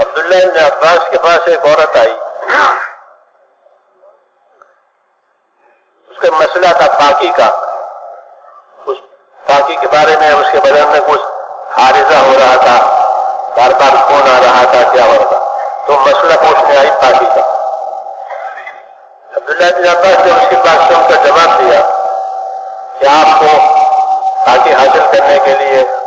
अब्दुल्ला इब्न अब्बास के पास एक औरत आई। उसका मसला था पाकी का। उस पाकी के बारे में, उसके बदन में कुछ हारिजा हो रहा था। बार बार खून आ रहा था, क्या हो रहा था। तो मसला पूछने आई पाकी का। अब्दुल्ला बिन अब्बास ने उसकी बात सुनकर जवाब दिया कि आपको पाकी हासिल करने के लिए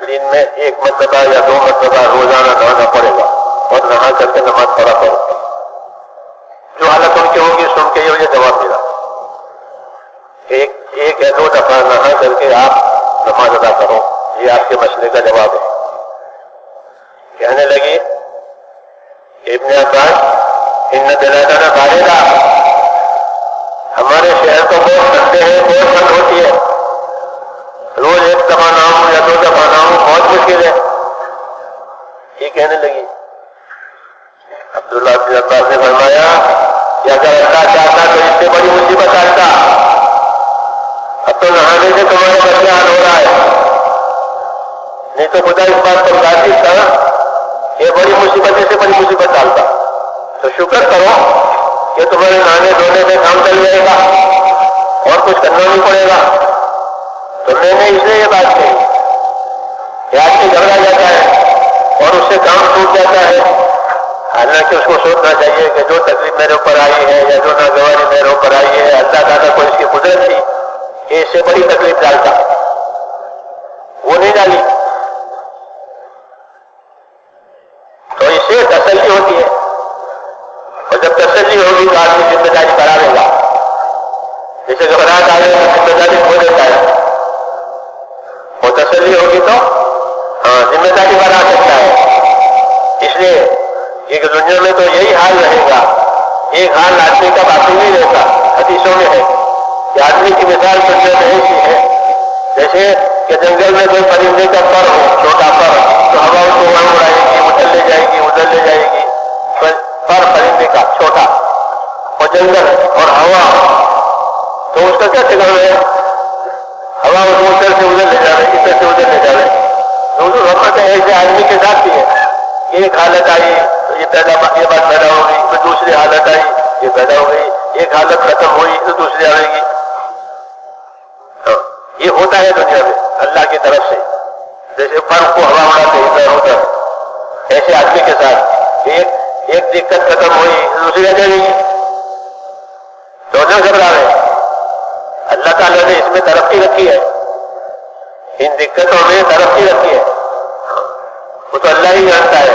दिन में एक मरतबा या दो मरतबा रोज़ाना नहाना पड़ेगा और नहा करके नमाज़ पढ़ा पड़ेगा जो हालत उनकी होगी सुन के ये जवाब मिला। एक एक या दो दफ़ा नहा करके आप नमाज़ अदा करो। ये आपके मसले का जवाब है। कहने लगी, इब्ने अब्बास इन दिलाना ना बारेगा। हमारे शहर को बहुत ठंडे हैं, बहुत ठंड होती है। रोज एक दफ़ा ना या दो दफ़ा ना बहुत मुश्किल है। ये कहने लगी, अब्दुल्ला अब्बास ने फरमाया कि अगर अल्लाह चाहता तो इससे बड़ी मुसीबत आता। अब तो नहाने से तुम्हारे बच्चे हाल हो रहा है। नहीं तो खुदा इस बात पर राज़ी था, ये बड़ी मुसीबत से बड़ी मुसीबत डालता। तो शुक्र करो कि तुम्हारे नहाने धोने में काम चल जाएगा और कुछ करना नहीं पड़ेगा। तो मैंने इसलिए ये बात कही कि आदमी घबरा जाता है और उससे काम छूट जाता है। हालाँकि उसको सोचना चाहिए कि जो तकलीफ़ मेरे ऊपर आई है या जो नागवारी मेरे ऊपर आई है, अल्लाह दादा को इसकी कुदरत थी कि इससे बड़ी तकलीफ़ डालता। वो नहीं डाली। तो इससे तसली होती है। और जब तसली होगी तो आदमी ज़िम्मेदारी करा देगा। जैसे घबराहट आए तो ज़िम्मेदारी खो देता है। तसली होगी तो? हाँ ज़िम्मेदारी बना सकता है। इसलिए एक दुनिया में तो यही हाल रहेगा। एक हाल आदमी का बाकी नहीं रहता, हदीसों में है कि आदमी की मिसाल दुनिया में ऐसी है। जैसे कि जंगल में कोई परिंदे का पर हो, छोटा पर तो हवा उसको वहाँ उड़ाएगी, उधर ले जाएगी, उधर ले जाएगी। पर परिंदे का, छोटा। और जंगल और हवा तो उसका क्या ठिकाना है हवा उसको उधर से उधर ले जा रहे इधर से उधर ले जा रहे दोनों रहमत है ऐसे आदमी के साथ भी है। एक हालत आई तो ये पैदा ये बात पैदा हो गई फिर दूसरी हालत आई ये पैदा हो गई एक हालत खत्म हुई तो दूसरी आएगी हाँ, ये होता है दुनिया में अल्लाह की तरफ़ से। जैसे फ़र्क को हवा उड़ाते इधर उधर। ऐसे आदमी के साथ एक एक दिक्कत खत्म हुई तो दूसरी आ जाएगी तो न घबरा रहे अल्लाह ताला ने इसमें तरक्की रखी है। इन दिक्कतों में तरक्की रखी है। वो तो अल्लाह ही जानता है।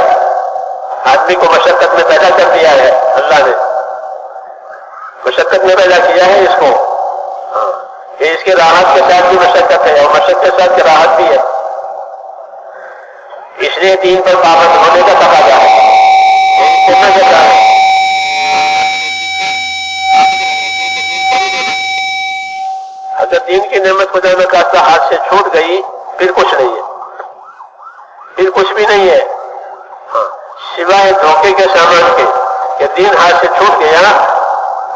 आदमी को मशक्कत में पैदा कर दिया है अल्लाह ने। मशक्कत में पैदा किया है इसको। हाँ, ये इसके राहत के साथ भी मशक्कत है और मशक्कत के साथ राहत भी है। इसलिए दीन पर पाबंद होने का तकाजा है है। अगर दीन की नेमत खुदा में का हाथ से छूट गई फिर कुछ नहीं है। कुछ भी नहीं है। हाँ, सिवाय धोखे के सामान के कि दीन हाथ से छूट गया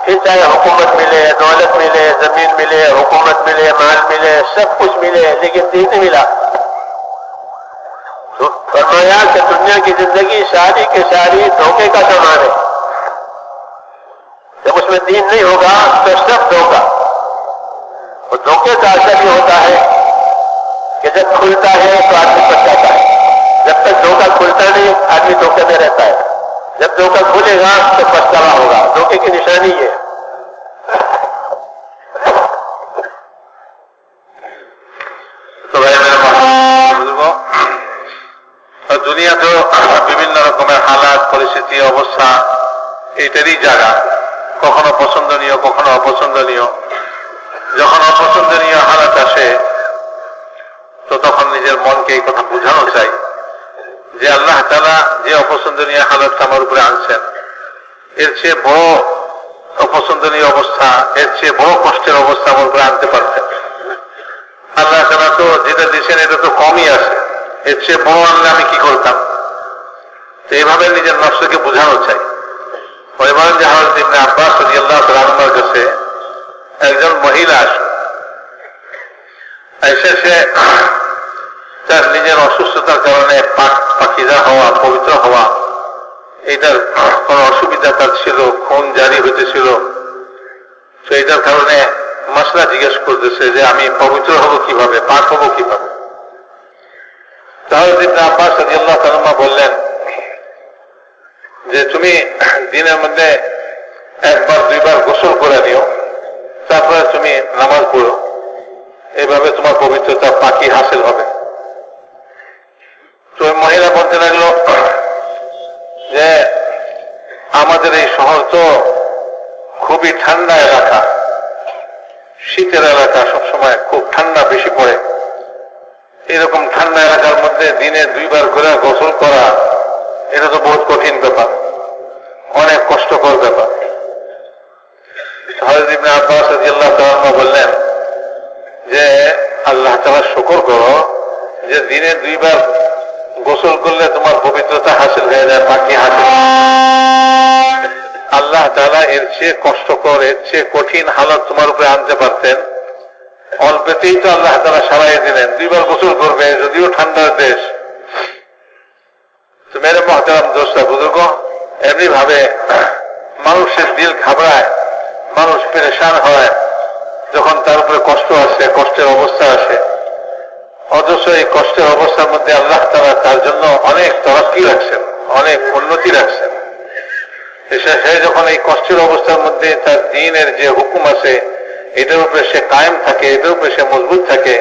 फिर चाहे हुकूमत मिले दौलत मिले ज़मीन मिले हुकूमत मिले माल मिले सब कुछ मिले लेकिन दीन नहीं मिला। तो फरमाया कि दुनिया की ज़िंदगी सारी के सारी धोखे का सामान है। जब उसमें दीन नहीं होगा तो सब धोखा। वो धोखे का असर ये होता है कि जब खुलता है तो आदमी जाता है। जब तक धोखा खुलता नहीं आदमी धोखे में रहता है जब धोखा खुलेगा तो पछतावा होगा धोखे की निशानी ये তো ভাই বুঝবো দুনিয়া তো বিভিন্ন রকমের হালাত পরিস্থিতি অবস্থা এটারই জায়গা কখনো পছন্দনীয় কখনো অপছন্দনীয় যখন অপছন্দনীয় হালাত আসে তো তখন নিজের মনকে এই কথা বোঝানো চাই যে আল্লাহ তালা যে অপছন্দনীয় হালাত আমার উপরে আনছেন, এর চেয়ে বড় অপছন্দনীয় অবস্থা, এর চেয়ে বড় কষ্টের অবস্থা আমার উপরে আনতে পারতেন। আল্লাহ তালা তো যেটা দিয়েছেন, এটা তো কমই আছে। এর চেয়ে বড় আনলে আমি কি করতাম? তো এইভাবে নিজের নকশকে বোঝানো চাই। পরে বলেন যে হজরত ইবনে আব্বাস রাজি আল্লাহ তালার কাছে একজন মহিলা আসে এসে সে তার নিজের অসুস্থতার কারণে পাকিজা হওয়া, পবিত্র হওয়া এটার কোনো অসুবিধা তার ছিল, খুন জারি হইতেছিল। তো এটার কারণে মশলা জিজ্ঞেস করতেছে যে আমি পবিত্র হব কীভাবে, পাক হব কীভাবে? তাহলে ইবনে আব্বাস রাদিয়াল্লাহু তাআলা বললেন যে, তুমি দিনের মধ্যে একবার, দুইবার গোসল করে নিও, তারপরে তুমি নামাজ পড়ো। এইভাবে তোমার পবিত্রতা পাখি হাসিল হবে। তো মহিলা বলতে লাগল, যে আমাদের এই শহর তো খুবই ঠান্ডা এলাকা। শীতের এলাকা সবসময় খুব ঠান্ডা, বেশি পড়ে। এরকম ঠান্ডা এলাকার মধ্যে দিনে দুইবার করে গোসল করা, এটা তো বহুত কঠিন ব্যাপার, অনেক কষ্টকর ব্যাপার। হজরত ইবনে আব্বাস রাদিয়াল্লাহু তাআলা বললেন যে, আল্লাহ তাআলা শুকর করো যে দিনে দুইবার গোসল করলে তোমার পবিত্রতা হাসিল হয়ে যায় বাকি হাসিল আল্লাহ তাআলা এর চেয়ে কষ্টকর, এর চেয়ে কঠিন হালত তোমার উপরে আনতে পারতেন। অল্পেতেই তো আল্লাহ তাআলা সারাই দিলেন। দুইবার গোসল করবে, যদিও ঠান্ডার দেশ। তো মেরে মহতারাম দোষটা বুজুর্গ এমনি ভাবে মানুষের দিল ঘাবড়ায়, মানুষ পেরেশান হয়, যখন তার উপরে কষ্ট আসে, কষ্টের অবস্থা আসে। অথচ এই কষ্টের অবস্থার মধ্যে আল্লাহ তারা তার জন্য অনেক তরক্কি রাখছেন, অনেক উন্নতি রাখছেন। সে যখন এই কষ্টের অবস্থার মধ্যে তার দিনের যে হুকুম আছে, এটার উপরে সে কায়েম থাকে, এটার উপরে সে মজবুত থাকে,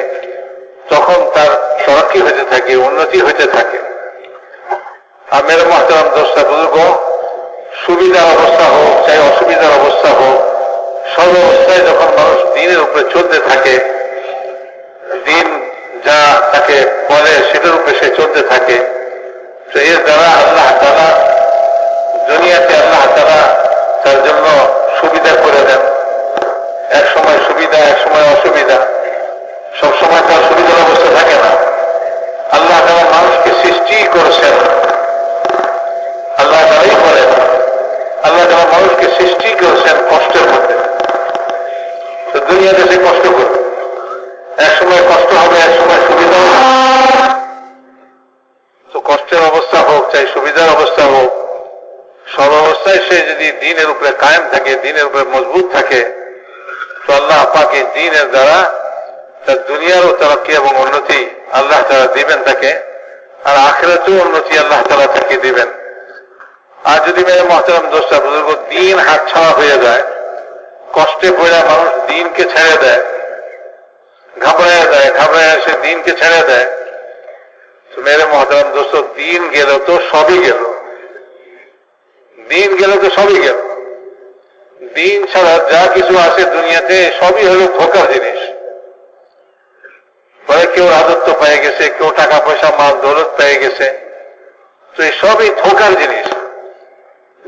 তখন তার তরক্কি হইতে থাকে, উন্নতি হইতে থাকে। আর মেরে মহতারাম দোষটা বুজুর্গ, সুবিধার অবস্থা হোক, চাই অসুবিধার অবস্থা হোক সব অবস্থায় যখন মানুষ দিনের উপরে চলতে থাকে, দিন যা তাকে বলে সেটার উপরে সে চলতে থাকে। তো এর দ্বারা আল্লাহ তারা দুনিয়াতে আল্লাহ তারা তার জন্য সুবিধা করে দেন। এক সময় সুবিধা, এক সময় অসুবিধা। সব সময় তার সুবিধার অবস্থা থাকে না। আল্লাহ তারা মানুষকে সৃষ্টি করেছেন। আল্লাহ তারাই করেন আল্লাহ তারা মানুষকে সৃষ্টি করেছেন কষ্টের মধ্যে। তো দুনিয়াতে সে কষ্ট করবে এক সময় কষ্ট হবে এক সময় সুবিধা হবে। তো কষ্টের অবস্থা হোক, চাই সুবিধার অবস্থা হোক, সব অবস্থায় সে যদি দিনের উপরে কায়েম থাকে, দিনের উপরে মজবুত থাকে, তো আল্লাহ পাকে দিনের দ্বারা তার দুনিয়ারও তরক্কি এবং উন্নতি আল্লাহ তারা দিবেন তাকে, আর আখেরাতেও উন্নতি আল্লাহ তারা তাকে দিবেন। আর যদি মেরে মহতারাম দোষটা বুজুর্গ দিন হাত ছাড়া হয়ে যায়, কষ্টে পড়ে মানুষ দিনকে ছেড়ে দেয় ঘাবড়ায় দেয় ঘাবড়ায় সে দিনকে ছেড়ে দেয়। তো মেরে মহতারাম দোস্ত, দিন গেল তো সবই গেল। দিন গেল তো সবই গেল। দিন ছাড়া যা কিছু আছে দুনিয়াতে, সবই হলো ধোকার জিনিস। পরে কেউ রাজত্ব পেয়ে গেছে, কেউ টাকা পয়সা মাল দৌলত পেয়ে গেছে। তো এই সবই ধোকার জিনিস।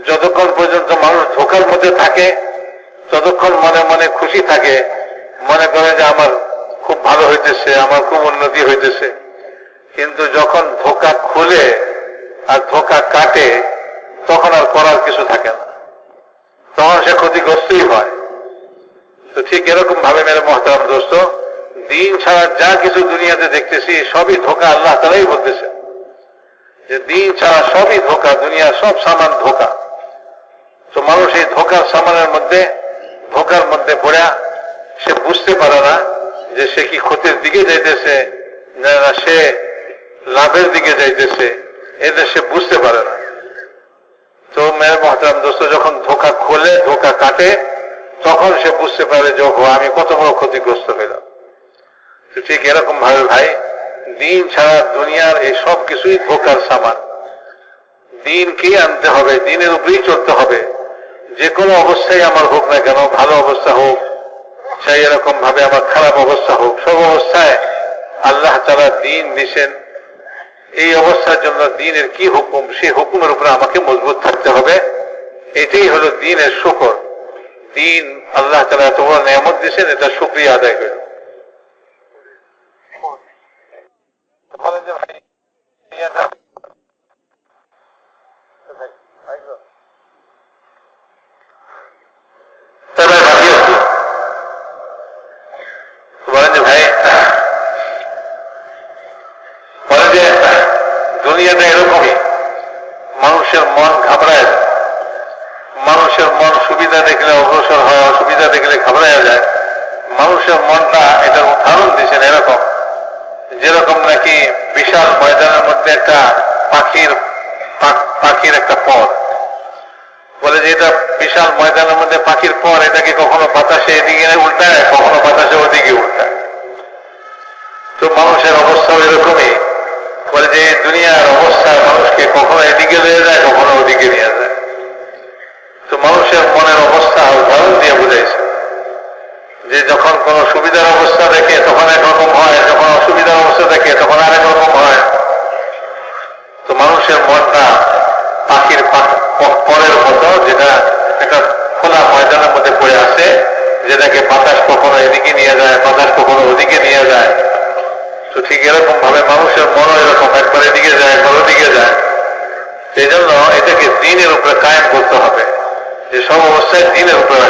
যতক্ষণ পর্যন্ত মানুষ ধোকার মধ্যে থাকে, ততক্ষণ মনে মনে খুশি থাকে। মনে করে যে আমার খুব ভালো হইতেছে, আমার খুব উন্নতি হইতেছে। কিন্তু যখন ধোকা খুলে আর ধোকা কাটে, তখন আর করার কিছু থাকে না। তখন সে ক্ষতিগ্রস্তই হয়। তো ঠিক এরকম ভাবে মেরে মহতারাম দোস্ত, দিন ছাড়া যা কিছু দুনিয়াতে দেখতেছি, সবই ধোকা আল্লাহ তারাই বলতেছে। যে দিন ছাড়া সবই ধোকা দুনিয়ার সব সামান ধোকা। তো মানুষ এই ধোকার সামানের মধ্যে, ধোকার মধ্যে পড়া, সে বুঝতে পারে না যে সে কি ক্ষতির দিকে যাইতেছে, না সে লাভের দিকে যাইতেছে এদের সে বুঝতে পারে না। তো মেয়ের মহতারাম দোস্ত যখন ধোকা খোলে, ধোকা কাটে, তখন সে বুঝতে পারে যে, ওহো, আমি কত বড় ক্ষতিগ্রস্ত হইলাম। তো ঠিক এরকম ভাবে ভাই, দিন ছাড়া দুনিয়ার এই সব কিছুই ধোকার সামান। দিনকে আনতে হবে, দিনের উপরেই চলতে হবে। যে কোনো অবস্থায় আমার হোক না কেন, ভালো অবস্থা হোক চাই এরকম ভাবে আমার খারাপ অবস্থা হোক। সব অবস্থায় আল্লাহ তারা দিন দিছেন। এই অবস্থার জন্য দিনের কি হুকুম? সেই হুকুমের উপরে আমাকে মজবুত থাকতে হবে। এটাই হলো দিনের শুকর। দিন আল্লাহ তারা এত বড় নিয়ামত দিয়েছেন এটা সুক্রিয়া আদায় যে ভাই ইয়াটা তবে ভাবি একটু বলেন যে ভাই দুনিয়াটা এরকমই মানুষের মন ঘাবড়ায় যায়। মানুষের মন সুবিধা দেখলে অগ্রসর অসুবিধা দেখলে ঘাবড়ায় যায়। মানুষের মনটা এটার উদাহরণ দিয়েছেন এরকম। যেরকম নাকি বিশাল ময়দানের মধ্যে একটা পাখির পাখির একটা পথ। বলে যে এটা বিশাল ময়দানের মধ্যে পাখির পর এটাকে কখনো বাতাসে এদিকে উল্টায়, কখনো বাতাসে ওদিকে উল্টায়? তো মানুষের অবস্থাও এরকমই। বলে যে দুনিয়ার অবস্থা মানুষকে কখনো এদিকে নিয়ে যায়, কখনো ওদিকে নিয়ে যায়। তো মানুষের মনের অবস্থা উদাহরণ দিয়ে বুঝাইছে। যে যখন কোন সুবিধার অবস্থা দেখে, তখন একরকম হয়, যখন অসুবিধার অবস্থা দেখে, তখন আরেক রকম হয়। তো মানুষের মনটা পাখির পরের মতো, যেটা একটা খোলা ময়দানের মধ্যে পড়ে আছে, যেটাকে বাতাস কখনো এদিকে নিয়ে যায়, বাতাস কখনো ওদিকে নিয়ে যায়। তো ঠিক এরকম ভাবে মানুষের মনও এরকম, একবার এদিকে যায়, একবার ওদিকে যায়। সেই জন্য এটাকে দিনের উপরে কায়েম করতে হবে, যে সব অবস্থায় দিনের উপরে